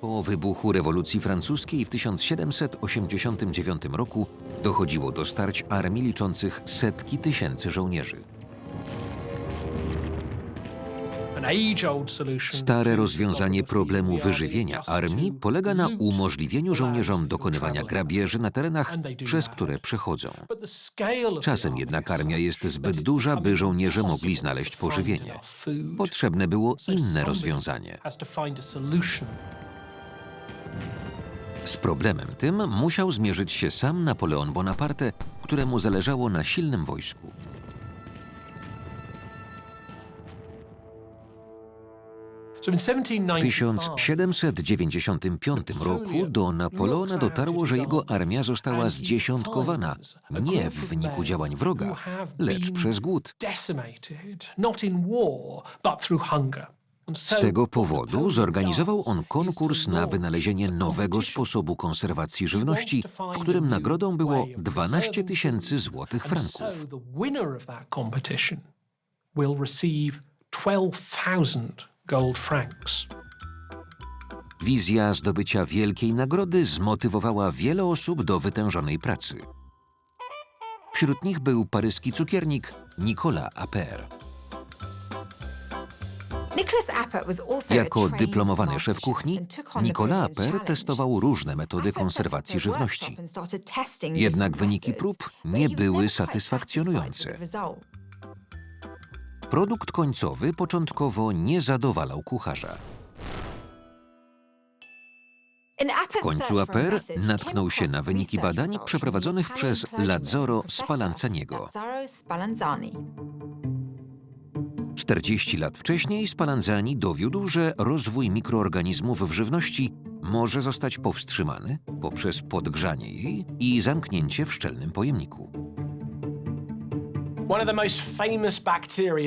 Po wybuchu rewolucji francuskiej w 1789 roku dochodziło do starć armii liczących setki tysięcy żołnierzy. Stare rozwiązanie problemu wyżywienia armii polega na umożliwieniu żołnierzom dokonywania grabieży na terenach, przez które przechodzą. Czasem jednak armia jest zbyt duża, by żołnierze mogli znaleźć pożywienie. Potrzebne było inne rozwiązanie. Z problemem tym musiał zmierzyć się sam Napoleon Bonaparte, któremu zależało na silnym wojsku. W 1795 roku do Napoleona dotarło, że jego armia została zdziesiątkowana nie w wyniku działań wroga, lecz przez głód. Z tego powodu zorganizował on konkurs na wynalezienie nowego sposobu konserwacji żywności, w którym nagrodą było 12 tysięcy złotych franków. Wizja zdobycia wielkiej nagrody zmotywowała wiele osób do wytężonej pracy. Wśród nich był paryski cukiernik Nicolas Appert. Jako dyplomowany szef kuchni, Nicolas Appert testował różne metody konserwacji żywności. Jednak wyniki prób nie były satysfakcjonujące. Produkt końcowy początkowo nie zadowalał kucharza. W końcu Appert natknął się na wyniki badań przeprowadzonych przez Lazzaro Spallanzaniego. 40 lat wcześniej Spallanzani dowiódł, że rozwój mikroorganizmów w żywności może zostać powstrzymany poprzez podgrzanie jej i zamknięcie w szczelnym pojemniku.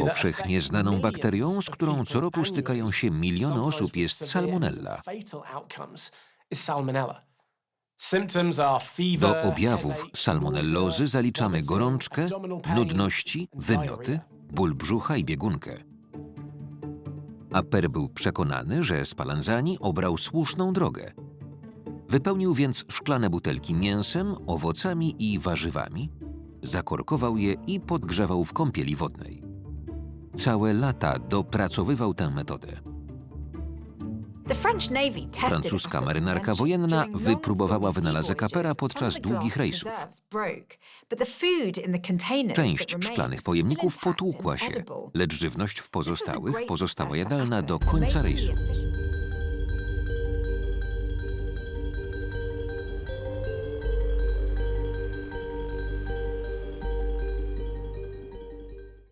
Powszechnie znaną bakterią, z którą co roku stykają się miliony osób, jest salmonella. Do objawów salmonellozy zaliczamy gorączkę, nudności, wymioty, ból brzucha i biegunkę. Aper był przekonany, że Spallanzani obrał słuszną drogę. Wypełnił więc szklane butelki mięsem, owocami i warzywami, zakorkował je i podgrzewał w kąpieli wodnej. Całe lata dopracowywał tę metodę. Francuska marynarka wojenna wypróbowała wynalazek Apera podczas długich rejsów. Część szklanych pojemników potłukła się, lecz żywność w pozostałych pozostała jadalna do końca rejsu.